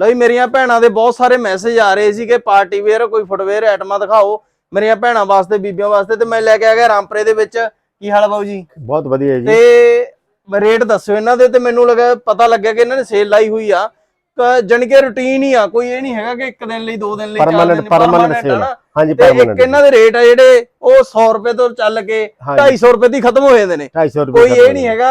ਲਓ ਜੀ ਮੇਰੀਆਂ ਭੈਣਾਂ ਦੇ ਬਹੁਤ ਸਾਰੇ ਮੈਸੇਜ ਆ ਰਹੇ ਸੀ ਕਿ ਪਾਰਟੀ ਵੇਅਰ ਕੋਈ ਫੁੱਟਵੇਅਰ ਆਈਟਮਾਂ ਦਿਖਾਓ। ਮੇਰੀਆਂ ਭੈਣਾਂ ਵਾਸਤੇ ਬੀਬੀਆਂ ਵਾਸਤੇ ਤੇ ਮੈਂ ਲੈ ਕੇ ਆ ਗਿਆ ਰਾਮਪਰੇ ਦੇ ਵਿੱਚ। ਕੀ ਹਾਲ ਬਾਊ ਜੀ? ਬਹੁਤ ਵਧੀਆ ਜੀ। ਤੇ ਰੇਟ ਦੱਸਿਓ ਇਹਨਾਂ ਦੇ ਤੇ ਮੈਨੂੰ ਲੱਗਾ ਪਤਾ ਲੱਗਿਆ ਕਿ ਇਹਨਾਂ ਨੇ ਸੇਲ ਲਾਈ ਹੋਈ ਆ। ਜਾਣੀ ਕਿ ਰੁਟੀਨ ਹੀ ਆ ਕੋਈ ਇਹ ਨਹੀਂ ਹੈਗਾ ਕਿ ਇੱਕ ਦਿਨ ਲਈ ਦੋ ਦਿਨ ਲਈ ਪਰਮਾਨੈਂਟ ਪਰਮਾਨੈਂਟ ਸੇਲ। ਹਾਂਜੀ ਤੇ ਇੱਕ ਪਰਮਾਨੈਂਟ ਇਹਨਾਂ ਦੇ ਰੇਟ ਆ। ਜਿਹੜੇ ਉਹ 100 ਰੁਪਏ ਤੋਂ ਚੱਲ ਕੇ ਹਾਂਜੀ। 250 ਰੁਪਏ ਦੀ ਖਤਮ ਹੋ ਜਾਂਦੇ ਨੇ। 250 ਰੁਪਏ ਕੋਈ ਇਹ ਨਹੀਂ ਹੈਗਾ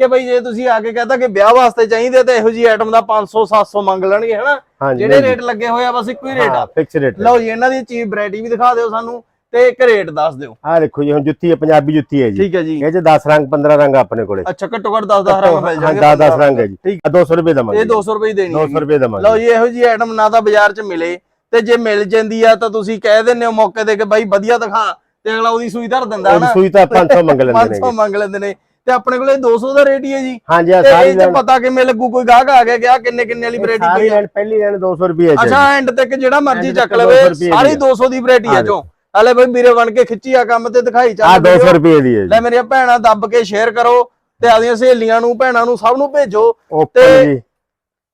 ਕਿ ਬਈ ਜੇ ਤੁਸੀਂ ਆ ਕੇ ਕਹਤਾ ਕਿ ਵਿਆਹ ਵਾਸਤੇ ਚਾਹੀਦੇ ਤਾਂ ਇਹੋ ਜੀ ਆਈਟਮ ਦਾ 500 700 ਮੰਗ ਲੈਣਗੇ ਹਨਾ? ਜਿਹੜੇ ਰੇਟ ਲੱਗੇ ਹੋਏ ਆ ਬਸ ਇੱਕੋ ਹੀ ਰੇਟ ਆ। ਫਿਕਸ ਰੇਟ ਲਓ ਜੀ ਇਹਨਾਂ ਦੀ ਚੀਜ਼ ਵੈਰਾਈਟੀ ਵੀ ਦਿਖਾ ਦਿਓ ਸਾਨੂੰ ਤੇ ਇੱਕ ਰੇਟ ਦੱਸ ਦਿਓ। ਆ ਦੇਖੋ ਜੀ ਹੁਣ ਜੁੱਤੀ ਹੈ ਪੰਜਾਬੀ ਜੁੱਤੀ ਹੈ ਜੀ। ਠੀਕ ਹੈ ਜੀ। ਇਹ ਚ 10 ਰੰਗ 15 ਰੰਗ ਆਪਣੇ ਕੋਲੇ। ਅੱਛਾ ਘੱਟੋ ਘੱਟ 10 10 ਰੰਗ ਮਿਲ ਹਾਂ ਜਾਣਗੇ 10 10 ਰੰਗ ਹੈ ਜੀ। ਠੀਕ। ਆ 200 ਰੁਪਏ ਦਵਾਂਗੇ ਇਹ 200 ਰੁਪਏ ਹੀ ਦੇਣੀ ਹੈ 200 ਰੁਪਏ ਦਵਾਂਗੇ ਲਓ ਜੀ। ਇਹੋ ਜੀ ਆਈਟਮ ਨਾ ਤਾਂ ਬਾਜ਼ਾਰ 'ਚ ਮਿਲੇ ਤੇ ਜੇ ਮਿਲ ਜਾਂਦੀ ਆ ਤਾਂ ਤੁਸੀਂ ਕਹਿ ਦਿੰਦੇ ਹੋ ਮੌਕੇ ਤੇ ਕਿ ਬਾਈ ਵਧੀਆ ਦਿਖਾ ਤੇ ਅਗਲਾ ਉਹਦੀ ਸੂਈ ਧਰ ਦਿੰਦਾ ਹਨਾ? ਸੂਈ ਤਾਂ 500 ਮੰਗ ਲੈਂਦੇ 500 ਨੇ ਮੰਗ ਲੈਂਦੇ ਨੇ। ਤੇ ਆਪਣੇ ਕੋਲੇ 200 ਦਾ ਰੇਟ ਹੀ ਹੈ ਜੀ। ਹਾਂਜੀ ਆ ਤੇ ਸਾਰੀ ਇਹ ਚ ਲੈਣ ਪਤਾ ਕਿਵੇਂ ਲੱਗੂ ਕੋਈ ਗਾਹਕ ਆ ਗਿਆ ਗਿਆ ਕਿੰਨੇ ਕਿੰਨੇ ਵਾਲੀ ਵੈਰਾਈਟੀ ਸਾਰੀ ਆ? ਲੈਣ ਪਹਿਲੀ ਲੈਣ 200 ਰੁਪਏ ਚ ਅੱਛਾ ਐਂਡ ਤੱਕ ਜਿਹੜਾ ਮਰਜ਼ੀ ਚੱਕ ਲਵੇ 200 ਰੁਪਏ ਸਾਰੀ ਦੀ ਆ। 200 ਦੀ ਵੈਰਾਈਟੀ ਹਾਂ ਚੋਂ ਹਲੇ ਬਈ ਵੀਰੇ ਬਣ ਕੇ ਖਿੱਚੀ ਆ ਕੰਮ ਤੇ ਦਿਖਾਈ ਚੱਲ ਆ 200 video। ਰੁਪਏ ਦੀ ਹੈ ਲੈ ਜੀ ਮੇਰੀਆਂ ਭੈਣਾਂ ਦੱਬ ਕੇ ਸ਼ੇਅਰ ਕਰੋ ਤੇ ਆਦੀਆਂ ਸਹੇਲੀਆਂ ਨੂੰ ਭੈਣਾਂ ਨੂੰ ਸਭ ਨੂੰ ਭੇਜੋ। ਤੇ- ਜੀ।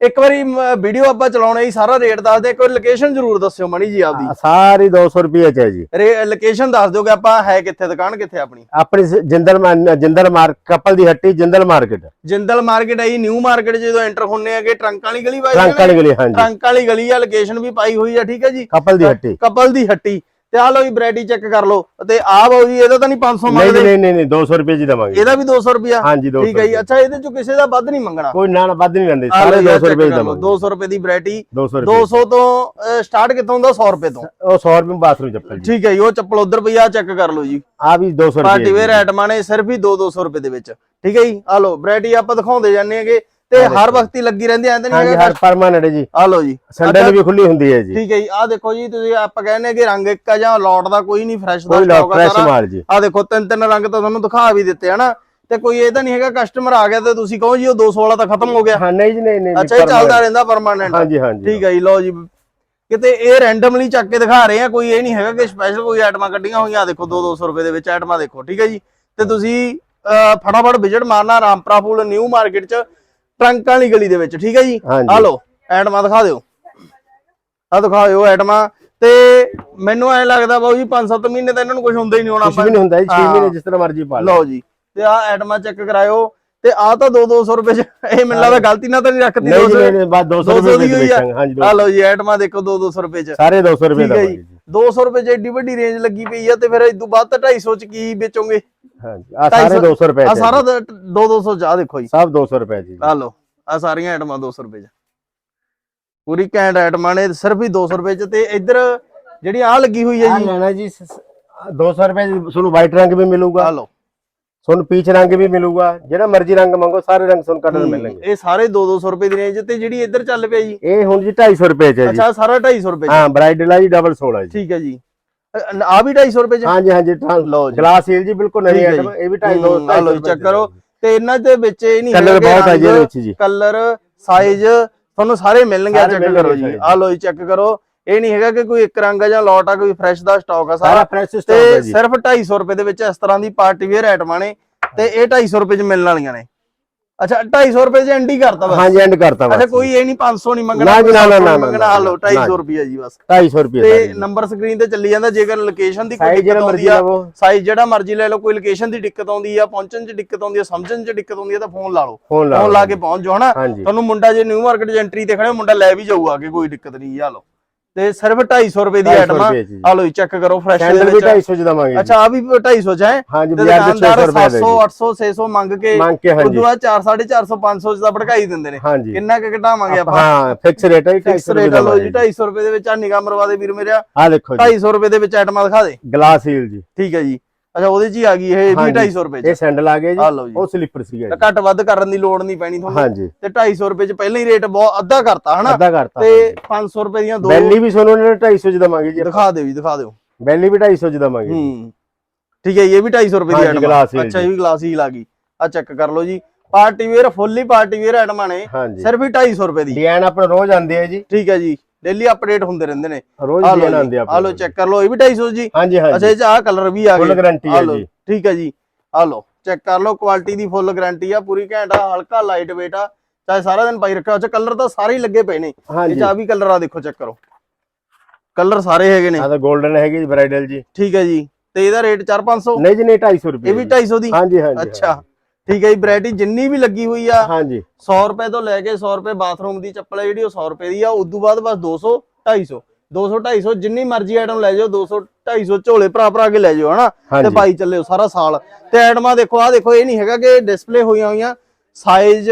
ਇੱਕ ਵਾਰੀ ਵੀਡੀਓ ਆਪਾਂ ਚਲਾਉਣਾ ਹੀ ਸਾਰਾ ਰੇਟ ਦੱਸ ਦੇ ਕੋਈ ਲੋਕੇਸ਼ਨ ਜ਼ਰੂਰ ਦੱਸਿਓ ਮਣੀ ਜੀ ਆਪਦੀ। ਸਾਰੀ 200 ਰੁਪਏ ਚ ਹੈ ਜੀ। ਲੋਕੇਸ਼ਨ ਦੱਸ ਦਿਓ ਕਿ ਆਪਾਂ ਹੈ ਕਿੱਥੇ ਦੁਕਾਨ ਕਿੱਥੇ ਆਪਣੀ? ਆਪਣੀ ਜਿੰਦਲ ਜਿੰਦਲ ਮਾਰਕ ਕਪਲ ਦੀ ਹੱਟੀ ਜਿੰਦਲ ਮਾਰਕੀਟ। ਜਿੰਦਲ ਮਾਰਕੀਟ ਆਈ ਨਿਊ ਮਾਰਕੀਟ ਜਦੋਂ ਐਂਟਰ ਹੁੰਨੇ ਆਗੇ ਟਰੰਕ ਵਾਲੀ ਗਲੀ ਵਾਈ ਟਰੰਕ ਵਾਲੀ ਗਲੀ ਹਾਂਜੀ। ਟਰੰਕ ਵਾਲੀ ਗਲੀ ਆ ਲੋਕੇਸ਼ਨ ਵੀ ਪਾਈ ਹੋਈ ਆ ਠੀਕ ਹੈ ਜੀ। ਕਪਲ ਦੀ ਹੱਟੀ। ਕਪਲ ਦੀ ਹੱਟੀ। ਤੇ ਆ ਲਓ ਜੀ ਵੈਰਾਈਟੀ ਚੈੱਕ ਕਰ ਲਓ ਤੇ ਆ ਬਾਊ ਜੀ ਇਹਦਾ ਤਾਂ ਨਹੀਂ 500 ਨਹੀਂ ਮੰਗਦੇ। ਨਹੀਂ ਨਹੀਂ ਨਹੀਂ 200 ਰੁਪਏ ਜੀ ਦਵਾਂਗੇ। ਇਹਦਾ ਵੀ 200 ਰੁਪਿਆ ਹਾਂਜੀ 200 ਠੀਕ ਹੈ ਜੀ। ਅੱਛਾ ਇਹਦੇ ਚੋਂ ਕਿਸੇ ਦਾ ਵੱਧ ਨਹੀਂ ਮੰਗਣਾ। ਕੋਈ ਨਾ ਨਾ ਵੱਧ ਨਹੀਂ ਲੈਂਦੇ। ਸਾਰੇ ਜੀ, ਆਹ 200 ਰੁਪਏ ਲਓ, ਦਵਾਂਗੇ। 200 ਰੁਪਏ ਦੀ ਵੈਰਾਈਟੀ 200 ਰੁਪਏ। 200 ਤੋਂ ਸਟਾਰਟ ਕਿੱਥੋਂ ਹੁੰਦਾ? 100 ਰੁਪਏ ਤੋਂ। ਉਹ 100 ਰੁਪਏ ਬਾਥਰੂਮ ਚੱਪਲ ਜੀ। ਠੀਕ ਹੈ ਜੀ ਉਹ ਚੱਪਲ ਉਧਰ ਪਈ ਆ ਚੈੱਕ ਕਰ ਲਓ ਜੀ। ਆ ਵੀ 200 ਰੁਪਏ ਪਾਰਟੀ ਵੇਅਰ ਆਈਟਮਾਂ ਨੇ ਸਿਰਫ ਹੀ 2-200 ਰੁਪਏ ਦੇ ਵਿੱਚ। ਠੀਕ ਹੈ ਜੀ ਆ ਲਓ ਵੈਰਾਈਟੀ ਆਪਾਂ ਦਿਖਾਉਂਦੇ ਜਾਂਦੇ ਹੈਗੇ। ਤੇ ਹਰ ਵਕਤ ਹੀ ਲੱਗੀ ਰਹਿੰਦੀ ਐਂ ਤਾਂ ਨਹੀਂ ਹਾਂਜੀ ਹੈਗਾ ਹਰ ਪਰਮਾਨੈਂਟ ਜੀ। ਆ ਲਓ ਜੀ। ਸੰਡੇ ਨੂੰ ਵੀ ਖੁੱਲੀ ਹੁੰਦੀ ਹੈ ਜੀ। ਠੀਕ ਹੈ ਜੀ ਆ ਦੇਖੋ ਜੀ ਤੁਸੀਂ ਆਪਾਂ ਕਹਿੰਦੇ ਕਿ ਰੰਗ ਇੱਕ ਆ ਜਾਂ ਲੋਟ ਦਾ ਕੋਈ ਨਹੀਂ ਫਰੈਸ਼ ਦਾ ਕੋਈ ਆ ਫਰੈਸ਼ ਮਾਲ ਜੀ। ਆ ਦੇਖੋ ਤਿੰਨ ਤਿੰਨ ਰੰਗ ਤਾਂ ਤੁਹਾਨੂੰ ਦਿਖਾ ਵੀ ਦਿੱਤੇ ਹਨਾ? ਤੇ ਕੋਈ ਇਹ ਤਾਂ ਨਹੀਂ ਹੈਗਾ ਕਸਟਮਰ ਆ ਗਿਆ ਤੇ ਤੁਸੀਂ ਕਹੋ ਜੀ ਉਹ 200 ਵਾਲਾ ਤਾਂ ਖਤਮ ਹੋ ਗਿਆ। ਹਾਂ ਨਹੀਂ ਜੀ ਨਹੀਂ ਨਹੀਂ ਅੱਛਾ ਇਹ ਚੱਲਦਾ ਰਹਿੰਦਾ ਪਰਮਾਨੈਂਟ ਹਾਂਜੀ ਹਾਂਜੀ। ਠੀਕ ਹੈ ਜੀ ਲਓ ਜੀ। ਕਿਤੇ ਇਹ ਰੈਂਡਮਲੀ ਚੱਕ ਕੇ ਦਿਖਾ ਰਹੇ ਆ ਕੋਈ ਇਹ ਨਹੀਂ ਹੈਗਾ ਕਿ ਸਪੈਸ਼ਲ ਕੋਈ ਆਈਟਮਾਂ ਕੱਢੀਆਂ ਹੋਈਆਂ। ਦੇਖੋ 2-200 ਰੁਪਏ ਦੇ ਵਿੱਚ ਆਈਟਮਾਂ ਦੇਖੋ ਠੀਕ ਹੈ ਜੀ। ਤੇ ਤੁਸੀਂ ਫਟਾਫਟ ਵਿਜ਼ਿਟ ਮਾਰਨਾ ਰਾਮਪਰਾ ਫੂਲ ਨਿਊ ਮਾਰਕੀਟ ਚ। ਟਰੰਕਾਂ ਵਾਲੀ ਗਲੀ ਦੇ ਵਿੱਚ ਠੀਕ ਹੈ ਜੀ। ਆ ਲਓ ਆਈਟਮਾਂ ਦਿਖਾ ਦਿਓ। ਆ ਦਿਖਾਓ ਆਈਟਮਾਂ ਤੇ ਮੈਨੂੰ ਐ ਲੱਗਦਾ ਬਾਊ ਜੀ 5-7 ਮਹੀਨੇ ਤਾਂ ਇਹਨਾਂ ਨੂੰ ਕੁਝ ਹੁੰਦਾ ਹੀ ਨਹੀਂ ਹੋਣਾ ਕੁਝ ਵੀ ਨਹੀਂ ਹੁੰਦਾ ਜੀ 6 ਹਾਂ। ਮਹੀਨੇ ਜਿਸ ਤਰ੍ਹਾਂ ਮਰਜ਼ੀ ਪਾ ਲਓ। ਜੀ। ਤੇ ਆ ਆਈਟਮਾਂ ਚੈੱਕ ਕਰਾਇਓ। ਤੇ ਆ ਤਾਂ 2-200 ਰੁਪਏ ਚ ਇਹ ਮੈਨੂੰ ਲੱਗਦਾ ਗਲਤੀ ਨਾਲ ਤਾਂ ਨਹੀਂ ਰੱਖਦੀ ਨਹੀਂ ਜੀ 200 ਨਹੀਂ ਬਸ 200 200 ਰੁਪਏ ਦੀ ਦੇ ਹੋਈ ਆ। ਵੇਚਾਂਗੇ ਹਾਂਜੀ ਆ ਲਓ ਜੀ ਆਈਟਮਾਂ ਦੇਖੋ 2-200 ਰੁਪਏ ਚ। ਸਾਰੇ 200 ਰੁਪਏ ਜੀ। ਜੀ। 200 ਰੁਪਏ ਚ ਏਡੀ ਵੱਡੀ ਰੇਂਜ ਲੱਗੀ ਪਈ ਆ ਤੇ ਫਿਰ ਇਦੋਂ ਬਾਅਦ ਤਾਂ 250 ਚ ਕੀ ਵੇਚੋਗੇ? ਹਾਂਜੀ ਆ ਸਾਰੇ 200 ਰੁਪਏ ਆ ਸਾਰਾ 2-200 ਚ ਆ ਦੇਖੋ ਜੀ। ਸਭ 200 ਰੁਪਏ ਜੀ। ਆ ਲਓ ਆ ਸਾਰੀਆਂ ਆਈਟਮਾਂ 200 ਰੁਪਏ ਚ। ਪੂਰੀ ਕੈਂਡ ਆਈਟਮਾਂ ਨੇ ਸਿਰਫ ਹੀ 200 ਰੁਪਏ ਚ ਤੇ ਇੱਧਰ ਜਿਹੜੀ ਆ ਲੱਗੀ ਹੋਈ ਹੈ ਆ ਜੀ। ਲੈਣਾ ਜੀ 200 ਰੁਪਏ ਤੁਹਾਨੂੰ ਵਾਈਟ ਰੰਗ ਵੀ ਆ ਮਿਲੂਗਾ ਲਓ। ਤੁਹਾਨੂੰ ਪੀਚ ਰੰਗ ਵੀ ਮਿਲੂਗਾ ਜਿਹੜਾ ਮਰਜ਼ੀ ਰੰਗ ਮੰਗੋ ਸਾਰੇ ਰੰਗ ਤੁਹਾਨੂੰ ਕਲਰ ਮਿਲਣਗੇ। ਇਹ ਸਾਰੇ 2-200 ਰੁਪਏ ਦੀ ਰੇਂਜ ਤੇ ਜਿਹੜੀ ਇੱਧਰ ਚੱਲ ਪਿਆ ਜੀ। ਇਹ ਹੁਣ ਜੀ 250 ਰੁਪਏ ਚ ਹੈ ਜੀ। ਅੱਛਾ ਸਾਰਾ 250 ਰੁਪਏ ਹਾਂ ਬ੍ਰਾਈਡਲ ਆ ਜੀ ਡਬਲ 16 ਜੀ। ਠੀਕ ਹੈ ਜੀ। ਆ ਵੀ 250 ਰੁਪਏ ਚ? ਹਾਂਜੀ ਹਾਂਜੀ ਲਓ ਜੀ। ਗਲਾਸ ਹੀਲ ਜੀ ਬਿਲਕੁਲ ਨਵੀਂ ਠੀਕ ਹੈ ਆਈਟਮ ਜੀ। ਇਹ ਵੀ ਹੂੰ, 250 ਆਹ ਲਓ ਜੀ, check ਕਰੋ। ਤੇ ਇਹਨਾਂ ਦੇ ਵਿੱਚ ਇਹ ਨਹੀਂ ਕਲਰ ਬਹੁਤ ਹੈ ਜੀ ਇਹਦੇ ਵਿੱਚ ਜੀ। ਕਲਰ ਸਾਈਜ਼ ਤੁਹਾਨੂੰ ਸਾਰੇ ਮਿਲਣਗੇ ਚੈੱਕ ਕਰੋ ਜੀ। ਆ ਲਓ ਜੀ ਚੈੱਕ ਕਰੋ। ਇਹ ਨਹੀਂ ਹੈਗਾ ਕਿ ਕੋਈ ਇੱਕ ਰੰਗ ਆ ਜਾਂ ਲੋਟ ਆ ਕੋਈ ਫਰੈਸ਼ ਦਾ ਸਟਾਕ ਆ ਸਾਰਾ। ਫਰੈਸ਼ ਸਟਾਕ ਹੈ ਜੀ। ਸਿਰਫ 250 ਰੁਪਏ ਦੇ ਵਿੱਚ ਇਸ ਤਰ੍ਹਾਂ ਦੀ ਪਾਰਟੀ ਵੇਅਰ ਆਈਟਮਾਂ ਨੇ ਤੇ ਇਹ 250 ਰੁਪਏ ਚ ਮਿਲਣ ਵਾਲੀਆਂ ਨੇ। ਅੱਛਾ 250 ਰੁਪਏ ਚ ਐਂਡੀ ਕਰਤਾ ਬਸ। ਹਾਂਜੀ ਐਂਡ ਕਰਤਾ ਅੱਛਾ ਬਸ ਕੋਈ ਇਹ ਨਹੀਂ 500 ਨਹੀਂ ਮੰਗਣਾ ਨਾ ਨਾ, 700 ਨਾ, ਮੰਗਣਾ ਨਾ, 250 ਰੁਪਏ ਜੀ ਬਸ। 250 ਰੁਪਏ ਤੇ ਨੰਬਰ ਸਕਰੀਨ ਤੇ ਚੱਲੀ ਜਾਂਦਾ ਜੇਕਰ ਲੋਕੇਸ਼ਨ ਦੀ ਕੋਈ ਦਿੱਕਤ ਆਉਂਦੀ ਆ ਸਾਈਜ਼ ਜਿਹੜਾ ਮਰਜ਼ੀ ਲੈ ਲਓ ਕੋਈ ਲੋਕੇਸ਼ਨ ਦੀ ਦਿੱਕਤ ਆਉਂਦੀ ਆ ਪਹੁੰਚਣ 'ਚ ਦਿੱਕਤ ਆਉਂਦੀ ਆ ਸਮਝਣ 'ਚ ਦਿੱਕਤ ਆਉਂਦੀ ਆ ਤਾਂ ਫੋਨ ਲਾ ਲਓ। ਫੋਨ ਲਾ ਕੇ ਪਹੁੰਚ ਜਾਓ ਹਨਾ ਤੁਹਾਨੂੰ ਮੁੰਡਾ ਜੇ ਨਿਊ ਮਾਰਕੀਟ 'ਚ ਐਂਟਰੀ ਤੇ ਖੜੇ ਹੋ, ਮੁੰਡਾ ਲੈ ਵੀ ਜਾਊਗਾ ਕਿ ਕੋਈ ਦਿੱਕਤ ਨਹੀਂ ਆ ਲਓ। ਤੇ ਸਿਰਫ 250 ਰੁਪਏ ਦੀ 250 ਆਈਟਮ ਆ। ਲਓ ਚੈੱਕ ਕਰੋ ਫਰੈਸ਼ ਦੇ ਵਿੱਚ। 250 ਚ ਦਵਾਂਗੇ ਅੱਛਾ ਆ ਵੀ 250 ਚ ਹੈ? ਹਾਂਜੀ ਤੇ ਬਾਜ਼ਾਰ ਦੇ 600 ਦੁਕਾਨਦਾਰ ਰੁਪਏ ਦੇ 700 800 600 ਮੰਗ ਕੇ ਮੰਗ ਕੇ ਹਾਂਜੀ। ਉਦੋਂ ਬਾਅਦ 4 450 500 ਚ ਤਾਂ ਭੜਕਾਈ ਦਿੰਦੇ ਨੇ। ਕਿੰਨਾ ਕੁ ਘਟਾਵਾਂਗੇ ਆਪਾਂ? ਹਾਂ ਫਿਕਸ ਰੇਟ ਹੈ ਫਿਕਸ 250 ਰੇਟ ਲਓ ਜੀ ਦਾ 250 ਰੁਪਏ ਦੇ ਵਿੱਚ ਆ ਨਿਗਾਹ ਮਰਵਾ ਦੇ ਵੀਰ ਮੇਰਿਆ ਆ ਦੇਖੋ ਜੀ। 250 ਰੁਪਏ ਦੇ ਵਿੱਚ ਆਈਟਮਾਂ ਦਿਖਾ ਦੇ। ਗਲਾਸ ਹੀਲ ਜੀ। ਠੀਕ ਹੈ ਜੀ। ਅੱਛਾ ਉਹਦੇ ਚ ਹੀ ਆ ਗਈ ਇਹ ਵੀ ਹਾਂਜੀ। 250 ਰੁਪਏ ਚ। ਇਹ ਸੈਂਡਲ ਆ ਗਏ ਜੀ। ਉਹ ਸਲੀਪਰ ਸੀਗਾ ਤਾਂ ਜੀ। ਘੱਟ ਵੱਧ ਕਰਨ ਦੀ ਲੋੜ ਨਹੀਂ ਪੈਣੀ ਤੁਹਾਨੂੰ। ਹਾਂਜੀ। ਤੇ 250 ਰੁਪਏ ਚ ਪਹਿਲਾਂ ਹੀ ਰੇਟ ਬਹੁਤ ਅੱਧਾ ਕਰਤਾ ਹਨਾ? ਅੱਧਾ ਕਰਤਾ ਤੇ 500 ਰੁਪਏ ਦੀਆਂ ਦੋ ਬੈਲੀ ਵੀ ਤੁਹਾਨੂੰ ਇਹਨਾਂ ਨੇ 250 ਚ ਦਵਾਂਗੇ ਜੀ। ਦਿਖਾ ਦਿਓ ਜੀ ਦਿਖਾ ਦਿਓ। ਬੈਲੀ ਵੀ 250 ਚ ਦਵਾਂਗੇ ਹੂੰ। ਠੀਕ ਹੈ ਇਹ ਵੀ 250 ਰੁਪਏ ਦੀ ਆਈਟਮ ਅੱਛਾ। ਇਹ ਵੀ ਗਲਾਸ ਹੀ ਲੱਗੀ ਆ ਚੈੱਕ ਕਰ ਲਓ ਜੀ। Party wear fully party wear ਆਈਟਮਾਂ ਨੇ। ਸਿਰਫ ਹੀ 250 ਰੁਪਏ ਦੀ। ਡਿਜ਼ਾਈਨ ਆਪਣਾ ਰੋਜ਼ ਆਉਂਦੇ ਆ ਜੀ। ਠੀਕ ਹੈ ਜੀ। ਡੇਲੀ ਅਪਡੇਟ ਹੁੰਦੇ ਰਹਿੰਦੇ ਨੇ। ਰੋਜ਼ ਲਓ ਆਉਂਦੇ ਆ ਲਓ ਚੈੱਕ ਕਰ ਲਓ ਇਹ ਵੀ 250 ਜੀ। ਹਾਂਜੀ ਅੱਛਾ ਹਾਂਜੀ ਇਹ ਚ ਆਹ ਕਲਰ ਵੀ ਆ ਫੁੱਲ ਗਏ ਗਾਰੰਟੀ ਹੈ ਜੀ। ਠੀਕ ਹੈ ਜੀ। ਆ ਚੈੱਕ ਕਰ ਲਓ ਕੁਆਲਿਟੀ ਦੀ ਫੁੱਲ ਗਾਰੰਟੀ ਆ ਪੂਰੀ ਘੈਂਟ ਆ ਹਲਕਾ ਲਾਈਟ weight ਆ। ਚਾਹੇ ਸਾਰਾ ਦਿਨ ਪਾਈ ਰੱਖਿਆ ਅੱਛਾ ਕਲਰ ਤਾਂ ਸਾਰੇ ਹੀ ਲੱਗੇ ਪਏ ਨੇ। ਇਹ ਚ ਆ ਵੀ ਕਲਰ ਆ ਦੇਖੋ ਚੈੱਕ ਕਰੋ। ਕਲਰ ਸਾਰੇ ਹੈਗੇ ਨੇ। ਆ ਤਾਂ 골ਡਨ ਹੈਗੀ ਜੀ ਬ੍ਰਾਈਡਲ ਜੀ। ਠੀਕ ਹੈ ਜੀ। ਤੇ ਇਹਦਾ ਰੇਟ 4-500 ਨਹੀਂ ਜੀ ਨਹੀਂ 250 ਰੁਪਏ ਇਹ ਵੀ 250 ਦੀ? ਹਾਂਜੀ ਹਾਂਜੀ ਅੱਛਾ। ਠੀਕ ਹੈ ਜੀ ਵੈਰਾਈਟੀ ਜਿੰਨੀ ਵੀ ਲੱਗੀ ਹੋਈ ਆ ਹਾਂਜੀ। 100 ਰੁਪਏ ਤੋਂ ਲੈ ਕੇ 100 ਰੁਪਏ ਬਾਥਰੂਮ ਦੀ ਚੱਪਲ ਹੈ ਜਿਹੜੀ ਉਹ 100 ਰੁਪਏ ਦੀ ਆ ਉਦੋਂ ਬਾਅਦ ਬਸ 200 250 200 250 ਜਿੰਨੀ ਮਰਜ਼ੀ ਆਈਟਮ ਲੈ ਜਾਓ 200 250 ਝੋਲੇ ਭਰਾ ਭਰਾ ਕੇ ਲੈ ਜਾਓ ਹਨਾ? ਤੇ ਪਾਈ ਚੱਲਿਓ ਸਾਰਾ ਸਾਲ। ਤੇ ਆਈਟਮਾਂ ਦੇਖੋ ਆ ਦੇਖੋ ਇਹ ਨਹੀਂ ਹੈਗਾ ਕਿ ਡਿਸਪਲੇ ਹੋਈਆਂ ਹੋਈਆਂ ਸਾਈਜ਼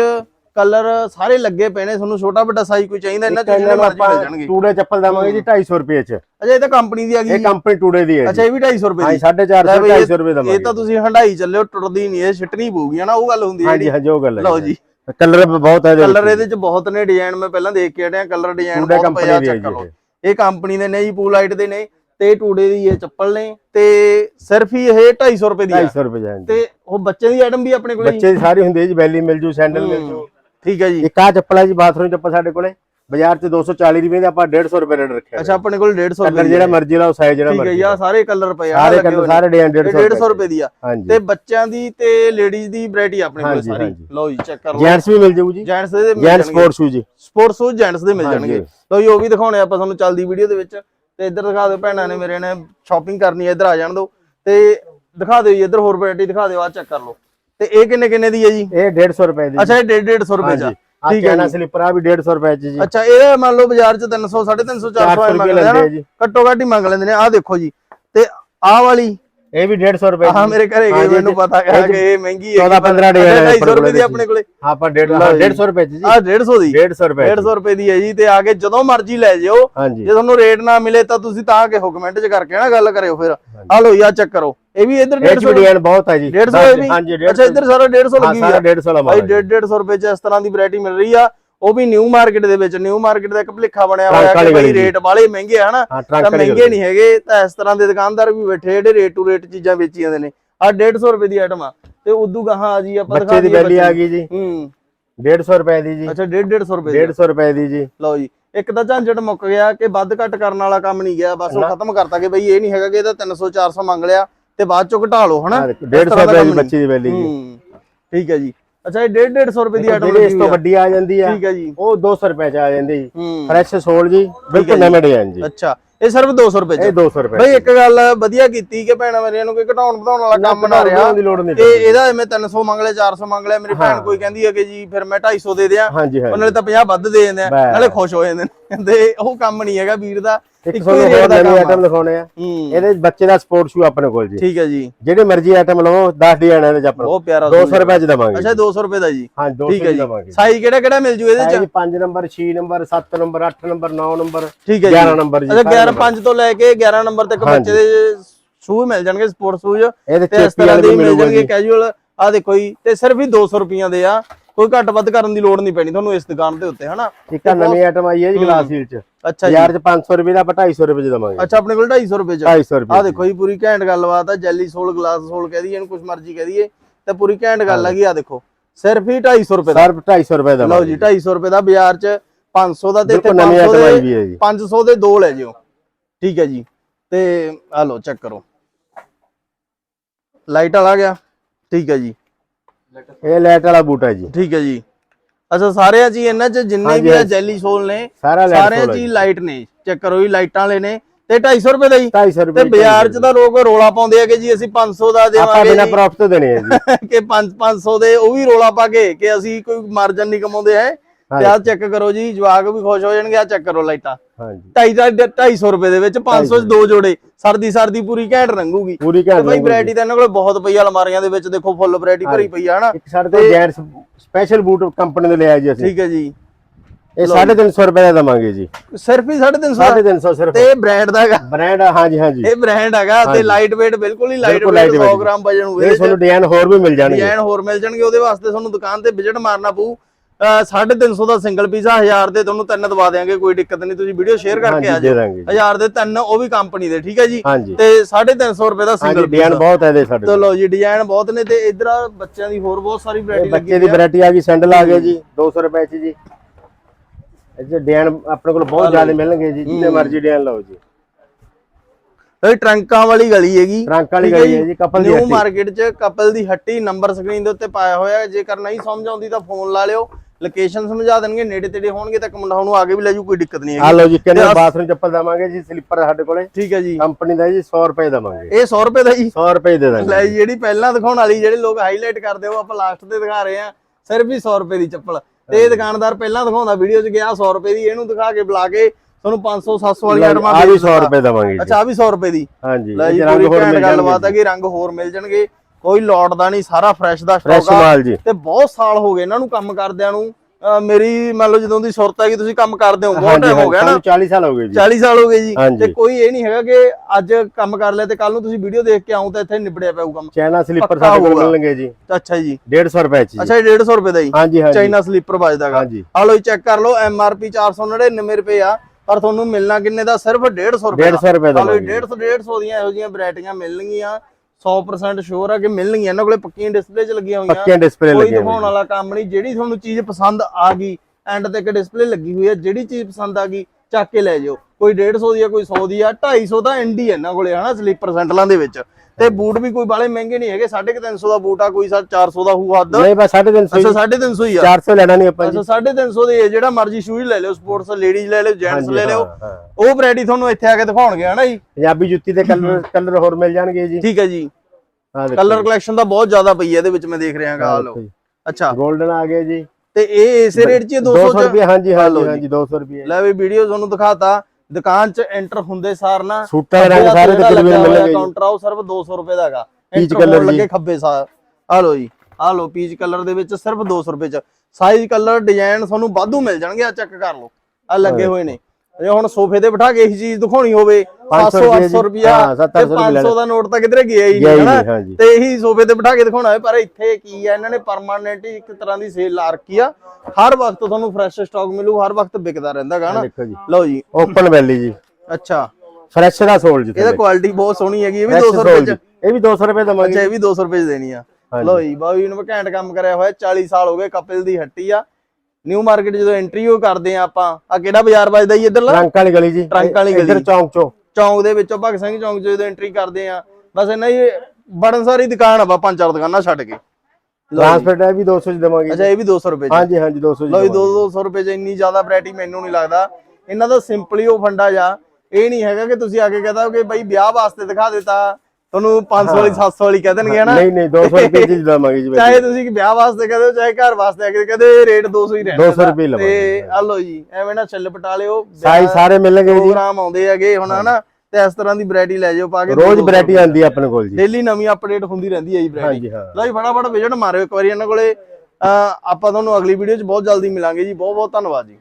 ਕਲਰ ਸਾਰੇ ਲੱਗੇ ਪਏ ਨੇ ਤੁਹਾਨੂੰ ਛੋਟਾ ਵੱਡਾ ਸਾਈਜ਼ ਕੋਈ ਚਾਹੀਦਾ ਇਹਨਾਂ ਚ ਮਰਜ਼ੀ ਮਿਲ ਜਾਣਗੇ। ਟੂਡੇ ਚੱਪਲ ਦਵਾਂਗੇ ਜੀ 250 ਰੁਪਏ ਚ। ਅੱਛਾ ਇਹ ਤਾਂ ਕੰਪਨੀ ਦੀ ਆ ਗਈ। ਇਹ ਕੰਪਨੀ ਟੂਡੇ ਦੀ ਹੈ ਅੱਛਾ ਇਹ ਵੀ 250 ਰੁਪਏ ਦੀ। 450 ਲੈ ਬਈ ਇਹ- 250 ਰੁਪਏ ਇਹ ਦਵਾਂਗੇ ਤਾਂ ਤੁਸੀਂ ਹੰਡਾਈ ਚੱਲਿਓ ਟੁੱਟਦੀ ਨਹੀਂ ਇਹ ਛਿੱਟਣੀ ਪਊਗੀ ਹਨਾ ਉਹ ਗੱਲ ਹੁੰਦੀ ਹੈ ਹਾਂਜੀ ਹਾਂਜੀ ਉਹ ਗੱਲ ਹੈ ਲਓ ਜੀ। ਕਲਰ ਬਹੁਤ ਹੈ ਕਲਰ ਇਹਦੇ ਚ ਬਹੁਤ ਨੇ ਡਿਜ਼ਾਈਨ ਮੈਂ ਪਹਿਲਾਂ ਦੇਖ ਕੇ ਹਟਿਆ ਕਲਰ ਡਿਜ਼ਾਈਨ ਬਹੁਤ ਪਿਆ ਦੀ ਹੈ ਚੈੱਕ ਕਰੋ ਇਹ। ਇਹ ਕੰਪਨੀ ਦੇ ਨੇ ਜੀ ਪੂਲਾਈਟ ਦੇ ਨੇ ਤੇ ਟੂਡੇ ਦੀ ਇਹ ਚੱਪਲ ਨੇ ਤੇ ਸਿਰਫ ਹੀ ਇਹ 250 ਰੁਪਏ ਦੀ ਆ। 250 ਰੁਪਏ ਜਾਂਦੇ ਤੇ ਉਹ ਬੱਚੇ ਦੀ ਆਈਟਮ ਵੀ ਆਪਣੇ ਕੋਲੇ ਬੱਚੇ ਦੀ ਸਾਰੀ ਹੁੰਦੀ ਹੈ ਜੀ ਬੈਲੀ ਮਿਲ ਜੂ ਸੈਂਡਲ ਮਿਲ ਹੂੰ। ਜੂ। ਠੀਕ ਹੈ ਜੀ। ਇੱਕ ਆ ਚੱਪਲ ਹੈ ਜੀ ਬਾਥਰੂਮ ਚੱਪਲ ਸਾਡੇ ਕੋਲੇ। ਬਾਜ਼ਾਰ 'ਚ 240 ਰੁਪਏ ਦਾ ਆਪਾਂ 150 ਰੁਪਏ ਰੇਟ ਰੱਖਿਆ ਅੱਛਾ ਆਪਣੇ ਕੋਲ 150 ਕਲਰ ਰੁਪਏ ਜਿਹੜਾ ਮਰਜ਼ੀ ਲਾਓ ਸਾਈਜ਼ ਜਿਹੜਾ ਠੀਕ ਹੈ ਮਰਜ਼ੀ ਜੀ ਆ ਸਾਰੇ ਕਲਰ ਪਏ ਆ ਸਾਰੇ ਕਲਰ। ਸਾਰੇ ਡਿਜ਼ਾਈਨ ਇਹ 150 150 ਰੁਪਏ ਦੀ ਆ। ਤੇ ਬੱਚਿਆਂ ਦੀ ਤੇ ਲੇਡੀਜ਼ ਦੀ ਵੈਰਾਈਟੀ ਆਪਣੇ ਕੋਲ ਸਾਰੀ। ਲਓ ਜੀ ਚੈੱਕ ਕਰ ਲਓ। ਜੈਂਟਸ ਵੀ ਮਿਲ ਜੂ ਜੀ। ਜੈਂਟਸ ਦੇ ਮਿਲ ਜੈਂਟਸ ਸਪੋਰਟ ਸ਼ੂਜ਼ ਜੀ। ਸਪੋਰਟਸ ਸ਼ੂਜ਼ ਜੈਂਟਸ ਦੇ ਮਿਲ। ਜਾਣਗੇ। ਲਓ ਜੀ ਉਹ ਵੀ ਦਿਖਾਉਣੇ ਆਪਾਂ ਤੁਹਾਨੂੰ ਚੱਲਦੀ ਵੀਡੀਓ ਦੇ ਵਿੱਚ। ਤੇ ਇੱਧਰ ਦਿਖਾ ਦਿਓ ਭੈਣਾਂ ਨੇ ਮੇਰੇ ਨੇ ਸ਼ਾਪਿੰਗ ਕਰਨੀ ਹੈ ਇੱਧਰ ਆ ਜਾਣ ਦਿਓ। ਤੇ ਦਿਖਾ ਦਿਓ ਜੀ ਇੱਧਰ ਹੋਰ ਵੈਰਾਈਟੀ ਦਿਖਾ ਦਿਓ ਆ ਚੈੱਕ ਕਰ ਲਓ। ਤੇ ਇਹ ਕਿੰਨੇ ਕਿੰਨੇ ਦੀ ਹੈ ਜੀ? ਇਹ 150 ਰੁਪਏ ਦੀ। ਅੱਛਾ ਇਹ 150 ਰੁਪਏ ਆ। ਆ ਠੀਕ ਹੈ ਜੀ। ਸਲੀਪਰ ਆ ਵੀ 150 ਰੁਪਏ ਚ ਜੀ। ਅੱਛਾ ਇਹ ਮੰਨ ਲਓ ਬਾਜ਼ਾਰ ਚ 300 350 400 400 ਐ ਮੰਗ ਰੁਪਏ ਲੈਂਦੇ ਆ ਨਾ। ਆ ਘੱਟੋ ਘੱਟ ਹੀ ਮੰਗ ਲੈਂਦੇ ਨੇ। ਆਹ ਦੇਖੋ ਜੀ। ਤੇ ਆਹ ਵਾਲੀ ਇਹ ਵੀ 150 ਰੁਪਏ ਆਹ ਮੇਰੇ ਘਰੇ ਗਏ ਮੈਨੂੰ ਪਤਾ ਹੈ ਕਿ ਇਹ ਮਹਿੰਗੀ ਹੈ 14 15 ਡਿਜ਼ਾਈਨ 250 ਰੁਪਏ ਦੀ ਆਪਣੇ ਕੋਲੇ। ਆਪਾਂ 150 ਲਓ ਜੀ। 150 ਰੁਪਏ ਜੀ। ਆਹ 150 ਦੀ। 150 ਰੁਪਏ 150 ਰੁਪਏ ਦੀ ਹੈ ਜੀ ਤੇ ਆ ਕੇ ਜਦੋਂ ਮਰਜ਼ੀ ਲੈ ਜਿਓ। ਜੇ। ਤੁਹਾਨੂੰ ਰੇਟ ਨਾ ਮਿਲੇ ਤਾਂ ਤੁਸੀਂ ਤਾਂ ਕਿ ਕਮੈਂਟ 'ਚ ਕਰਕੇ ਨਾ ਗੱਲ ਕਰਿਓ ਫਿਰ। ਆ ਲਓ ਯਾ ਚੈੱਕ ਕਰੋ। ਇਹ ਵੀ ਇੱਧਰ ਇਹ ਚ 150 ਡਿਜ਼ਾਈਨ ਬਹੁਤ ਹੈ ਜੀ। 150 ਇਹ ਵੀ ਹਾਂਜੀ ਅੱਛਾ ਇੱਧਰ ਸਾਰਾ 150 ਹਾਂ ਲੱਗੀ ਹੋਈ ਸਾਰਾ ਆ 150 ਭਾਈ ਲਵਾਂਗੇ 150 150 ਰੁਪਏ 'ਚ ਇਸ ਤਰ੍ਹਾਂ ਦੀ ਵੈਰਾਈਟੀ ਮਿਲ ਰਹੀ ਆ। ਉਹ ਵੀ ਨਿਊ ਮਾਰਕੀਟ ਦੇ ਵਿੱਚ ਨਿਊ ਮਾਰਕੀਟ ਦਾ ਇੱਕ ਭੁਲੇਖਾ ਬਣਿਆ ਹੋਇਆ ਕਿ ਵਾਲੀ ਜੀ। ਰੇਟ ਵਾਲੇ ਮਹਿੰਗੇ ਆ ਹਨਾ? ਤਾਂ ਵਾਲੀ ਮਹਿੰਗੇ ਨਹੀਂ ਹੈਗੇ ਤਾਂ ਇਸ ਤਰ੍ਹਾਂ ਦੇ ਦੁਕਾਨਦਾਰ ਵੀ ਬੈਠੇ ਜਿਹੜੇ ਰੇਟ ਟੂ ਰੇਟ ਚੀਜ਼ਾਂ ਵੇਚੀ ਜਾਂਦੇ ਨੇ। ਆ 150 ਰੁਪਏ ਦੀ ਆਈਟਮ ਆ ਤੇ ਉਦੋਂ ਗਾਹਾਂ ਆ ਜੀ ਆਪਾਂ ਬੱਚੇ ਦੀ ਆ ਗਈ ਜੀ। ਹੂੰ। 150 ਰੁਪਏ ਦੀ ਜੀ। ਅੱਛਾ 150 150 ਰੁਪਏ ਦੀ। 150 ਰੁਪਏ ਦੀ ਜੀ। ਲਓ ਜੀ ਇੱਕ ਤਾਂ ਝੰਜਟ ਮੁੱਕ ਗਿਆ ਕਿ ਵੱਧ ਘੱਟ ਕਰਨ ਵਾਲਾ ਕੰਮ ਨਹੀਂ ਗਿਆ ਬਸ ਉਹ ਖਤਮ ਕਰਤਾ ਕਿ ਬਈ ਇਹ ਨਹੀਂ ਹੈਗਾ ਕਿ ਇਹਦਾ 300 400 ਮੰਗ ਲਿਆ ਤੇ ਬਾਅਦ ਚੋਂ ਘਟਾ ਲਓ ਹਨਾ? ਆਹ ਦੇਖੋ, ਇਸ 150 ਤਰ੍ਹਾਂ ਦਾ ਰੁਪਏ ਦੀ ਬੱਚੀ ਦੀ ਬੈਲੀ ਜੀ। ਠੀਕ ਹੈ ਜੀ। ਅੱਛਾ ਇਹ 150 150 ਰੁਪਏ ਦੀ ਆਈਟਮ ਜਿਹੜੀ ਇਸ ਲੱਗੀ ਤੋਂ ਵੱਡੀ ਆ ਜਾਂਦੀ ਆ। ਠੀਕ ਹੈ ਜੀ। ਉਹ 200 ਰੁਪਏ ਚ ਆ ਜਾਂਦੀ ਜੀ। ਫਰੈਸ਼ ਸੋਲ ਜੀ ਬਿਲਕੁਲ। ਨਵੇਂ ਡਿਜ਼ਾਈਨ ਜੀ। ਅੱਛਾ ਇਹ ਸਿਰਫ 200 ਰੁਪਏ ਇਹ ਚ 200 ਰੁਪਏ ਬਈ ਇੱਕ ਗੱਲ ਵਧੀਆ ਕੀਤੀ ਕਿ ਭੈਣਾਂ ਮੇਰੀਆਂ ਨੂੰ ਕੋਈ ਘਟਾਉਣ ਵਧਾਉਣ ਵਾਲਾ ਕੰਮ ਨਾ ਰਿਹਾ। ਤੇ ਇਹਦਾ ਐਵੇਂ 300 ਮੰਗ ਲਿਆ 400 ਮੰਗ ਲਿਆ। ਮੇਰੀ ਭੈਣ ਕੋਈ ਕਹਿੰਦੀ ਹੈ ਕਿ ਜੀ ਫਿਰ ਮੈਂ 250 ਦੇ ਦਿਆਂ। ਹਾਂਜੀ ਉਹ ਹਾਂਜੀ ਨਾਲੇ ਤਾਂ 50 ਵੱਧ ਦੇ ਦਿੰਦੇ। ਨਾਲੇ ਖੁਸ਼ ਹੋ ਜਾਂਦੇ ਨੇ। ਕਹਿੰਦੇ ਉਹ ਕੰਮ ਨਹੀਂ ਹੈਗਾ ਵੀਰ ਦਾ। ਇੱਕ ਤੁਹਾਨੂੰ ਹੋਰ ਦਾ ਨਵੀਂ ਆਈਟਮ ਦਿਖਾਉਣੇ ਆ। ਇਹਦੇ ਬੱਚੇ ਦਾ ਸਪੋਰਟ ਸ਼ੂ ਆਪਣੇ ਕੋਲ ਜੀ। ਠੀਕ ਹੈ ਜੀ। ਜਿਹੜੇ ਮਰਜ਼ੀ ਆਈਟਮ ਲਵੋ 10 ਡਿਜ਼ਾਈਨ ਇਹਦੇ ਚ ਆਪਾਂ ਬਹੁਤ ਪਿਆਰਾ 200 ਰੁਪਏ ਚ ਦਵਾਂਗੇ ਅੱਛਾ 200 ਰੁਪਏ ਦਾ ਜੀ। ਹਾਂ 200 ਠੀਕ ਹੈ ਚ ਜੀ। ਦਵਾਂਗੇ ਸਾਈਜ਼ ਕਿਹੜਾ ਕਿਹੜਾ ਮਿਲ ਜੂ ਇਹਦੇ ਚ? 5 number 6 number 7 number 8 number 9 number ਠੀਕ ਹੈ ਜੀ। 11 ਨੰਬਰ ਜੀ ਅੱਛਾ ਸਾਰੇ 11 5 ਤੋਂ ਲੈ ਕੇ 11 ਨੰਬਰ ਤੱਕ ਬੱਚੇ ਦੇ ਸ਼ੂਜ਼ ਮਿਲ ਜਾਣਗੇ ਸਪੋਰਟ ਸ਼ੂਜ਼ ਇਹਦੇ ਤੇ ਇਸ ਤਰ੍ਹਾਂ ਦੇ ਮਿਲ ਜਾਣਗੇ ਕੈਜੂਅਲ ਆ ਦੇਖੋ ਜੀ ਤੇ ਸਿਰਫ ਹੀ 200 ਰੁਪਈਆਂ ਦੇ ਆ। ਕੋਈ ਘੱਟ ਵੱਧ ਕਰਨ ਦੀ ਲੋੜ ਨਹੀਂ ਪੈਣੀ ਤੁਹਾਨੂੰ ਇਸ ਦੁਕਾਨ ਦੇ ਉੱਤੇ ਹਨਾ? ਇੱਕ ਆ ਨਵੀਂ ਆਈਟਮ ਆਈ ਹੈ ਜੀ ਗਲਾਸ ਹੀਲ ਚ। ਅੱਛਾ ਜੀ। ਬਾਜ਼ਾਰ ਚ 500 ਰੁਪਏ ਦਾ ਆਪਾਂ 250 ਰੁਪਏ ਚ ਦਵਾਂਗੇ। ਅੱਛਾ ਆਪਣੇ ਕੋਲ 250 ਰੁਪਏ ਚ। 250 ਰੁਪਏ ਆ ਦੇਖੋ ਜੀ ਪੂਰੀ ਘੈਂਟ ਗੱਲਬਾਤ ਆ ਜੈਲੀ ਸੋਲ ਗਲਾਸ ਸੋਲ ਕਹਿ ਦਈਏ ਇਹਨੂੰ ਕੁਝ ਮਰਜ਼ੀ ਕਹਿ ਦਈਏ ਤੇ ਪੂਰੀ ਘੈਂਟ ਗੱਲ ਹੈਗੀ ਆ ਦੇਖੋ ਸਿਰਫ ਹੀ 250 ਰੁਪਏ ਦਾ। ਸਰ 250 ਰੁਪਏ ਦਾ ਲਓ ਜੀ 250 ਰੁਪਏ ਦਾ ਬਾਜ਼ਾਰ ਚ 500 ਦਾ ਤੇ ਇੱਥੇ ਬਿਲਕੁਲ ਨਵੀਂ 500 ਆਈਟਮ ਆਈ ਦੇ ਵੀ ਹੈ ਜੀ। 500 ਦੇ ਦੋ ਲੈ ਜਿਓ। ਠੀਕ ਹੈ ਜੀ। ਤੇ ਆ ਲਓ ਚੈੱਕ ਕਰੋ। ਲਾਈਟ ਵਾਲਾ ਗਿਆ। ਠੀਕ ਹੈ ਜੀ। ਇਹ ਲੈਟ ਵਾਲਾ ਬੂਟ ਜੀ। ਠੀਕ ਹੈ ਜੀ। ਅੱਛਾ ਚ ਹੀ ਇਹਨਾਂ ਚ ਜਿੰਨੇ ਵੀ ਆ। ਜੈਲੀ ਸੋਲ ਨੇ ਸਾਰਾ ਹੀ ਲਾਈਟ ਨੇ। ਚੈੱਕ ਕਰੋ ਜੀ ਲਾਈਟਾਂ ਵਾਲੇ ਨੇ। ਤੇ 250 ਰੁਪਏ ਦਾ ਜੀ। 250 ਤੇ ਰੁਪਏ ਬਾਜ਼ਾਰ ਚ ਤਾਂ ਲੋਕ ਰੋਲਾ ਪਾਉਂਦੇ ਆ ਕਿ ਜੀ ਅਸੀਂ 500 ਦਾ ਆਪਾਂ ਬਿਨਾ ਦੇਵਾਂਗੇ ਪ੍ਰੋਫਿਟ ਤੋਂ ਦੇਣੇ ਆ ਜੀ। ਕਿ 5 500 ਦੇ ਉਹ ਵੀ ਰੋਲਾ ਪਾ ਕੇ ਕਿ ਅਸੀਂ ਕੋਈ ਮਾਰਜਨ ਨਹੀਂ ਕਮਾਉਂਦੇ ਹੈ ਤੇ ਆਹ ਚੈੱਕ ਕਰੋ ਜੀ ਜਵਾਕ ਵੀ ਖੁਸ਼ ਹੋ ਜਾਣਗੇ ਆ ਚੈੱਕ ਕਰੋ ਲਾਈਟਾਂ। ਹਾਂਜੀ। 250 250 ਰੁਪਏ ਦੇ ਵਿੱਚ 500 ਚ ਦੋ ਜੋੜੇ ਸਰਦੀ ਸਰਦੀ ਪੂਰੀ ਘੈਂਟ ਰੰਗੂਗੀ। ਪੂਰੀ ਘੈਂਟ ਬਾਈ ਵੈਰਾਈਟੀ ਤਾਂ ਇਹਨਾਂ ਕੋਲ ਬਹੁਤ ਪਈ ਆ ਅਲਮਾਰੀਆਂ ਦੇ ਵਿੱਚ ਦੇਖੋ ਫੁੱਲ ਵੈਰਾਈਟੀ ਭਰੀ ਪਈ ਆ ਹਨਾ? ਇੱਕ ਸਾਡੇ ਤੋਂ ਜੈਂਟਸ ਸਪੈਸ਼ਲ ਬੂਟ ਕੰਪਨੀ ਦੇ ਲਿਆ ਜੀ ਅਸੀਂ। ਠੀਕ ਹੈ ਜੀ। ਇਹ 350 ਰੁਪਏ ਦਾ ਦਵਾਂਗੇ ਜੀ। ਸਿਰਫ ਹੀ 350 350 ਸਿਰਫ। ਤੇ ਬ੍ਰਾਂਡ ਦਾ ਹੈਗਾ। ਬ੍ਰਾਂਡ ਹਾਂਜੀ ਹਾਂਜੀ। ਇਹ ਬ੍ਰਾਂਡ ਹੈਗਾ ਤੇ ਲਾਈਟ weight ਬਿਲਕੁਲ ਹੀ light weight light 100 weight gram ਵਜਨ ਹੋਵੇ ਇਹ ਤੁਹਾਨੂੰ ਡਿਜ਼ਾਈਨ ਹੋਰ ਵੀ ਮਿਲ ਜਾਣਗੇ। ਡਿਜ਼ਾਈਨ ਹੋਰ ਮਿਲ ਜਾਣਗੇ ਉਹਦੇ ਵਾਸਤੇ ਤੁਹਾਨੂੰ ਦੁਕਾਨ ਤੇ ਵਿਜ਼ਿਟ ਮਾਰਨਾ ਪਊ। 350 ਦਾ ਸਿੰਗਲ ਪੀਜ਼ਾ 1000 ਦੇ ਤੁਹਾਨੂੰ ਤਿੰਨ ਦਵਾ ਦੇਾਂਗੇ ਕੋਈ ਦਿੱਕਤ ਨਹੀਂ ਤੁਸੀਂ ਵੀਡੀਓ ਸ਼ੇਅਰ ਕਰਕੇ ਆ ਦੇ ਜਾਓ। ਦਾਂਗੇ ਜੀ। 1000 ਦੇ ਤਿੰਨ ਉਹ ਵੀ ਕੰਪਨੀ ਦੇ ਠੀਕ ਹੈ ਜੀ? ਤੇ 350 ਰੁਪਏ ਦਾ ਸਿੰਗਲ ਡਿਜ਼ਾਈਨ ਬਹੁਤ ਹੈ ਇਹਦੇ ਸਾਡੇ। ਲਓ ਜੀ ਡਿਜ਼ਾਈਨ ਬਹੁਤ ਨੇ ਤੇ ਇਧਰ ਬੱਚਿਆਂ ਦੀ ਹੋਰ ਬਹੁਤ ਸਾਰੀ ਵੈਰਾਈਟੀ ਲੱਗੀ ਬੱਚੇ ਦੀ ਵੈਰਾਈਟੀ ਆ ਗਈ ਸੈਂਡਲ ਆ ਗਏ ਜੀ 200 ਰੁਪਏ ਚ ਜੀ। ਇਹ ਡਿਜ਼ਾਈਨ ਆਪਣੇ ਕੋਲ ਬਹੁਤ ਜ਼ਿਆਦਾ ਮਿਲਣਗੇ ਜੀ ਜਿੰਨੇ ਮਰਜ਼ੀ ਡਿਜ਼ਾਈਨ ਲਓ ਜੀ। ਇਹ ਟਰੰਕਾਂ ਵਾਲੀ ਗਲੀ ਹੈਗੀ। ਟਰੰਕ ਵਾਲੀ ਗਲੀ ਹੈ ਜੀ। ਕਪਲ ਦੀ ਨਿਊ ਹੱਟੀ। ਮਾਰਕੀਟ 'ਚ ਕਪਲ ਦੀ ਹੱਟੀ ਨੰਬਰ ਸਕਰੀਨ ਦੇ ਉੱਤੇ ਪਾਇਆ ਹੋਇਆ ਹੈ। ਜੇਕਰ ਨਹੀਂ ਸਮਝ ਆਉਂਦੀ ਤਾਂ ਫੋਨ ਲਾ ਲਿਓ। ਲੋਕੇਸ਼ਨ ਸਮਝਾ ਦੇਣਗੇ ਨੇੜੇ ਤੇੜੇ ਹੋਣਗੇ ਤਾਂ ਕਮੰਡਾ ਨੂੰ ਆਗੇ ਵੀ ਲੈ ਜੂ ਕੋਈ ਦਿੱਕਤ ਨਹੀਂ ਆ ਹੈਗੀ ਲਓ ਜੀ ਕਹਿੰਦੇ ਆਹ- ਬਾਥਰੂਮ ਚੱਪਲ ਦਵਾਂਗੇ ਜੀ ਸਲੀਪਰ ਸਾਡੇ ਕੋਲੇ। ਠੀਕ ਹੈ ਜੀ। ਕੰਪਨੀ ਦਾ ਜੀ 100 ਰੁਪਏ ਦਵਾਂਗੇ। ਇਹ 100 ਰੁਪਏ ਦਾ ਜੀ। 100 ਰੁਪਏ ਦੇ ਦਾਂਗੇ ਲੈ ਜੀ, ਜਿਹੜੀ ਪਹਿਲਾਂ ਦਿਖਾਉਣ ਵਾਲੀ ਜਿਹੜੇ ਲੋਕ ਹਾਈਲਾਈਟ ਕਰਦੇ ਹੋ ਆਪਾਂ ਲਾਸਟ ਤੇ ਦਿਖਾ ਰਹੇ ਆ। ਸਿਰਫ ਹੀ 100 ਰੁਪਏ ਦੀ ਚੱਪਲ। ਤੇ ਇਹ ਦੁਕਾਨਦਾਰ ਪਹਿਲਾਂ ਦਿਖਾਉਂਦਾ ਵੀਡੀਓ 'ਚ ਗਿਆ 100 ਰੁਪਏ ਦੀ ਇਹਨੂੰ ਦਿਖਾ ਕੇ ਬੁਲਾ ਕੇ ਤੁਹਾਨੂੰ 500 700 ਵਾਲੀ ਆਈਟਮਾਂ ਆ ਵੀ ਵੇਚ 100 ਦਿੰਦਾ। ਰੁਪਏ ਦਵਾਂਗੇ ਜੀ। ਅੱਛਾ ਆ ਵੀ 100 ਰੁਪਏ ਦੀ। ਹਾਂਜੀ ਲੈ ਜੀ ਇਹ ਰੰਗ ਪੂਰੀ ਹੋਰ ਘੈਂਟ ਮਿਲ ਗੱਲਬਾਤ ਹੈ ਜਾਣਗੇ ਕਿ ਰੰਗ ਹੋਰ ਮਿਲ ਜਾਣਗੇ। ਕੋਈ ਲੋਟ ਦਾ ਨਹੀਂ ਸਾਰਾ ਫਰੈਸ਼ ਦਾ ਸਟਾਕ ਆ। ਮਾਲ ਜੀ। ਤੇ ਬਹੁਤ ਸਾਲ ਹੋ ਗਏ ਇਹਨਾਂ ਨੂੰ ਕੰਮ ਕਰਦਿਆਂ ਨੂੰ। ਮੇਰੀ ਮੰਨ ਲਓ ਜਦੋਂ ਦੀ ਸੁਰਤ ਹੈ ਕਿ ਤੁਸੀਂ ਕੰਮ ਕਰਦੇ ਹੋ ਬਹੁਤ ਟਾਈਮ ਹੋ ਗਿਆ ਨਾ। ਸਾਨੂੰ 40 ਸਾਲ ਹੋ ਗਏ ਜੀ। 40 ਸਾਲ ਹੋ ਗਏ ਜੀ। ਤੇ ਕੋਈ ਇਹ ਨਹੀਂ ਹੈਗਾ ਕਿ ਅੱਜ ਕੰਮ ਕਰ ਲਿਆ ਤੇ ਕੱਲ ਨੂੰ ਤੁਸੀਂ ਵੀਡੀਓ ਦੇਖ ਕੇ ਆਉਂ ਤਾਂ ਇੱਥੇ ਨਿਬੜਿਆ ਪਿਆ ਕੰਮ। ਚਾਈਨਾ ਸਲੀਪਰ ਸਾਡੇ ਕੋਲ। ਮਿਲਣਗੇ ਜੀ। ਅੱਛਾ ਜੀ। 150 ਰੁਪਏ ਚ ਜੀ। ਅੱਛਾ ਇਹ 150 ਰੁਪਏ ਦਾ ਜੀ। ਚਾਈਨਾ ਸਲੀਪਰ ਵੱਜਦਾਗਾ। ਆ ਲਓ ਚੈੱਕ ਕਰ ਲਓ ਐਮ ਆਰ ਪੀ 499 ਰੁਪਏ ਆ। ਪਰ ਤੁਹਾਨੂੰ ਮਿਲਣਾ ਕਿੰਨੇ ਦਾ? ਸਿਰਫ 150 ਰੁਪਏ 150 ਰੁਪਏ ਦਵਾਂਗੇ 150 150 ਦੀਆਂ ਇਹੋ ਜਿਹੀਆਂ ਵੈਰਾਈਟੀਆਂ ਮਿਲਣਗੀਆਂ। 100% ਸ਼ੋਰ ਆ ਕਿ ਮਿਲਣਗੀਆਂ। ਇਹਨਾਂ ਕੋਲੇ ਪੱਕੀਆਂ ਡਿਸਪਲੇ 'ਚ ਲੱਗੀਆਂ ਹੋਈਆਂ। ਪੱਕੇ ਡਿਸਪਲੇ ਕੋਈ ਲੱਗੇ ਹੋਏ ਦਿਖਾਉਣ ਵਾਲਾ ਕੰਮ ਨਹੀਂ। ਜਿਹੜੀ ਤੁਹਾਨੂੰ ਚੀਜ਼ ਪਸੰਦ ਆ ਗਈ ਐਂਡ ਤੇ ਇੱਕ ਡਿਸਪਲੇ ਲੱਗੀ ਹੋਈ ਹੈ ਜਿਹੜੀ ਚੀਜ਼ ਪਸੰਦ ਆ ਗਈ ਚੱਕ ਕੇ ਲੈ ਜਾਓ ਕੋਈ 150 ਦੀ ਆ ਕੋਈ 100 ਦੀ ਆ 250 ਤਾਂ ਹੈ ਇਹਨਾਂ ਕੋਲੇ ਹਨਾ ਸਲੀਪਰ ਸੈਂਟਲਾਂ ਦੇ ਵਿੱਚ। ਤੇ ਬੂਟ ਵੀ ਕੋਈ ਬਾਲੇ ਮਹਿੰਗੇ ਨਹੀਂ ਹੈਗੇ 350 ਦਾ ਬੂਟ ਆ ਕੋਈ ਸਾ 400 ਦਾ ਹੋਊ ਹੱਦ। ਨਹੀਂ ਬਸ 350 ਅੱਛਾ 350 ਹੀ ਆ। 400 ਲੈਣਾ ਨਹੀਂ ਆਪਾਂ ਜੀ। ਅੱਛਾ 350 ਦੇ ਜਿਹੜਾ ਮਰਜ਼ੀ ਸ਼ੂਜ਼ ਲੈ ਲਿਓ ਸਪੋਰਟਸ ਲੇਡੀਜ਼ ਲੈ ਲਿਓ ਜੈਂਟਸ ਲੈ ਲਿਓ। ਉਹ ਵੈਰਾਈਟੀ ਤੁਹਾਨੂੰ ਇੱਥੇ ਆ ਕੇ ਦਿਖਾਉਣਗੇ ਹਨਾ ਜੀ। ਪੰਜਾਬੀ ਜੁੱਤੀ ਦੇ ਕਲਰ ਕਲਰ ਹੋਰ ਮਿਲ ਜਾਣਗੇ ਜੀ। ਠੀਕ ਹੈ ਜੀ। ਕਲਰ ਕਲੈਕਸ਼ਨ ਤਾਂ ਬਹੁਤ ਜ਼ਿਆਦਾ ਪਈ ਹੈ ਇਹਦੇ ਵਿੱਚ ਮੈਂ ਦੇਖ ਰਿਹਾ ਹਾਂ ਆ ਲਓ। ਅੱਛਾ। 골ਡਨ ਆ ਗਏ ਜੀ। ਤੇ ਇਹ ਇਸੇ ਰੇਟ 'ਚ 200 200 ਚ? ਰੁਪਏ ਹਾਂਜੀ ਹਾਂਜੀ। ਹਾਂਜੀ 200 ਰੁਪਏ। ਲੈ ਵੀ ਵੀਡੀਓ ਤੁਹਾਨੂੰ ਦਿਖਾਤਾ। ਦੁਕਾਨ 'ਚ ਐਂਟਰ ਹੁੰਦੇ ਸਾਰ ਨਾ ਸੂਟਾਂ ਦੇ ਰੰਗ ਸਾਰੇ ਤਕਰੀਬਨ ਮਿਲਣਗੇ ਜੀ ਕਾਊਂਟਰ ਆ ਉਹ ਸਿਰਫ 200 ਰੁਪਏ ਦਾ ਹੈਗਾ। ਪੀਚ ਜੀ। ਲੱਗੇ ਖੱਬੇ ਸਾਰ। ਆ ਲਓ ਜੀ ਆ ਲਓ ਪੀਚ ਕਲਰ ਦੇ ਵਿੱਚ ਸਿਰਫ 200 ਰੁਪਏ 'ਚ। ਸਾਈਜ਼ ਕਲਰ ਡਿਜ਼ਾਈਨ ਤੁਹਾਨੂੰ ਵਾਧੂ ਮਿਲ ਜਾਣਗੇ ਆ ਚੈੱਕ ਕਰ ਲਓ। ਆ ਲੱਗੇ ਹੋਏ ਨੇ। ਜੇ ਹੁਣ ਸੋਫੇ ਤੇ ਬਿਠਾ ਕੇ ਇਹੀ ਚੀਜ਼ ਦਿਖਾਉਣੀ ਹੋਵੇ 500 700 ਰੁਪਏ 800 ਜੀ। ਰੁਪਿਆ ਹਾਂ, 700 ਤੇ ਰੁਪਏ 500 ਦਾ ਨੋਟ ਤਾਂ ਕਿਧਰੇ ਗਿਆ ਹੀ ਨਹੀਂ ਹੀ ਹਨਾ। ਤੇ ਇਹੀ ਸੋਫੇ ਤੇ ਬਿਠਾ ਕੇ ਦਿਖਾਉਣਾ ਹੈ ਪਰ ਇੱਥੇ ਕੀ ਹੈ ਇਹਨਾਂ ਨੇ ਪਰਮਾਨੈਂਟ ਇੱਕ ਤਰ੍ਹਾਂ ਦੀ ਸੇਲ ਲਾ ਰੱਖੀ ਆ। ਹਰ ਵਕਤ ਤੁਹਾਨੂੰ ਫਰੈਸ਼ ਸਟਾਕ ਮਿਲੂ ਹਰ ਵਕਤ ਵਿਕਦਾ ਰਹਿੰਦਾ ਗਾ ਨਾ ਲਓ ਜੀ। ਓਪਨ ਵੈਲੀ ਜੀ। ਅੱਛਾ। ਫਰੈਸ਼ ਦਾ ਸੋਲ ਜੀ ਇਹਦਾ ਕੁਆਲਿਟੀ ਬਹੁਤ ਸੋਹਣੀ ਹੈਗੀ ਇਹ ਵੀ Fresh 200 ਰੁਪਏ ਚ। ਇਹ ਵੀ 200 ਰੁਪਏ ਅੱਛਾ ਦਵਾਂਗੇ ਇਹ ਵੀ 200 ਰੁਪਏ ਚ ਦੇਣੀ ਆ। ਲਓ ਜੀ ਬਾਈ ਨੂੰ ਘੈਂਟ ਕੰਮ ਕਰਿਆ ਹੋਇਆ 40 ਸਾਲ ਹੋ ਗਏ ਕਪਿਲ ਦੀ ਹੱਟੀ ਆ। ਨਿਊ ਮਾਰਕੀਟ ਜਦੋਂ ਐਂਟਰੀ ਉਹ ਕਰਦੇ ਆ ਆਪਾਂ। ਆ ਕਿਹੜਾ ਬਾਜ਼ਾਰ ਵੱਜਦਾ ਜੀ ਇੱਧਰਲਾ? ਟਰੰਕ ਵਾਲੀ ਗਲੀ ਜੀ। ਟਰੰਕ ਵਾਲੀ ਇੱਧਰ ਗਲੀ। ਚੌਂਕ ਚੋਂ। ਚੌਂਕ ਦੇ ਵਿੱਚੋਂ ਭਗਤ ਸਿੰਘ ਚੌਂਕ 'ਚ ਜਦੋਂ ਐਂਟਰੀ ਕਰਦੇ ਆ। ਬਸ ਇਹਨਾਂ ਹੀ ਬੜਨ ਸਾਰੀ ਦੁਕਾਨ ਆ ਪੰਜ ਚਾਰ ਦੁਕਾਨਾਂ ਛੱਡ ਕੇ। ਲਓ। ਟ੍ਰਾਂਸਪੋਰਟ ਹੈ ਵੀ 200 ਚ ਦਵਾਂਗੇ ਅੱਛਾ ਇਹ ਵੀ 200 ਰੁਪਏ ਚ। ਹਾਂਜੀ ਹਾਂਜੀ 200 ਲਓ ਜੀ ਜੀ 200 ਰੁਪਏ ਚ ਇੰਨੀ ਜ਼ਿਆਦਾ ਵੈਰਾਈਟੀ ਮੈਨੂੰ ਨਹੀਂ ਲੱਗਦਾ। ਇਹਨਾਂ ਦਾ ਸਿੰਪਲੀ ਉਹ ਫੰਡਾ ਜਾ ਇਹ ਨਹੀਂ ਹੈਗਾ ਕਿ ਤੁਸੀਂ ਆ ਕੇ ਕਹਦਾ ਕਿ ਬਈ ਵਿਆਹ ਵਾਸਤੇ ਦਿਖਾ ਦਿੱਤਾ। ਤੁਹਾਨੂੰ 500 ਵਾਲੀ 700 ਵਾਲੀ ਕਹਿ ਦੇਣਗੇ ਹਨਾ? ਨਹੀਂ ਨਹੀਂ 200 ਰੁਪਏ ਚ ਦਵਾਂਗੇ ਜੀ ਚਾਹੇ ਤੁਸੀਂ ਵਿਆਹ ਵਾਸਤੇ ਕਹਦੇ ਹੋ ਚਾਹੇ ਘਰ ਵਾਸਤੇ ਆ ਕੇ ਕਹਦੇ ਰੇਟ 200 ਹੀ ਰਹਿਣਾ 200 ਰੁਪਏ ਲਵਾਂਗੇ। ਤੇ ਆ ਲਓ ਜੀ ਐਵੇਂ ਨਾ ਛੱਲ ਪਟਾ ਲਿਓ ਸਾਈਜ਼ ਸਾਰੇ ਮਿਲਣਗੇ ਜੀ। ਪ੍ਰੋਗਰਾਮ ਆਉਂਦੇ ਹੈਗੇ ਹੁਣ ਹਨਾ? ਤੇ ਇਸ ਤਰ੍ਹਾਂ ਦੀ ਵੈਰਾਈਟੀ ਲੈ ਜਾਓ ਪਾ ਕੇ ਰੋਜ਼ ਵੈਰਾਈਟੀ ਆਂਦੀ ਹੈ ਆਪਣੇ ਕੋਲ ਜੀ। ਡੇਲੀ ਨਵੀਂ ਅਪਡੇਟ ਹੁੰਦੀ ਰਹਿੰਦੀ ਹੈ ਜੀ ਵੈਰਾਈਟੀ। ਹਾਂਜੀ ਹਾਂ। ਲਓ ਜੀ ਫਟਾਫਟ ਵਿਜਿਟ ਮਾਰਿਓ ਇੱਕ ਵਾਰੀ ਇਹਨਾਂ ਕੋਲੇ। ਆਪਾਂ ਤੁਹਾਨੂੰ ਅਗਲੀ ਵੀਡੀਓ 'ਚ ਬਹੁਤ ਜਲਦੀ ਮਿਲਾਂਗੇ ਜੀ। ਬਹੁਤ ਬਹੁਤ ਧੰਨਵਾਦ ਜੀ।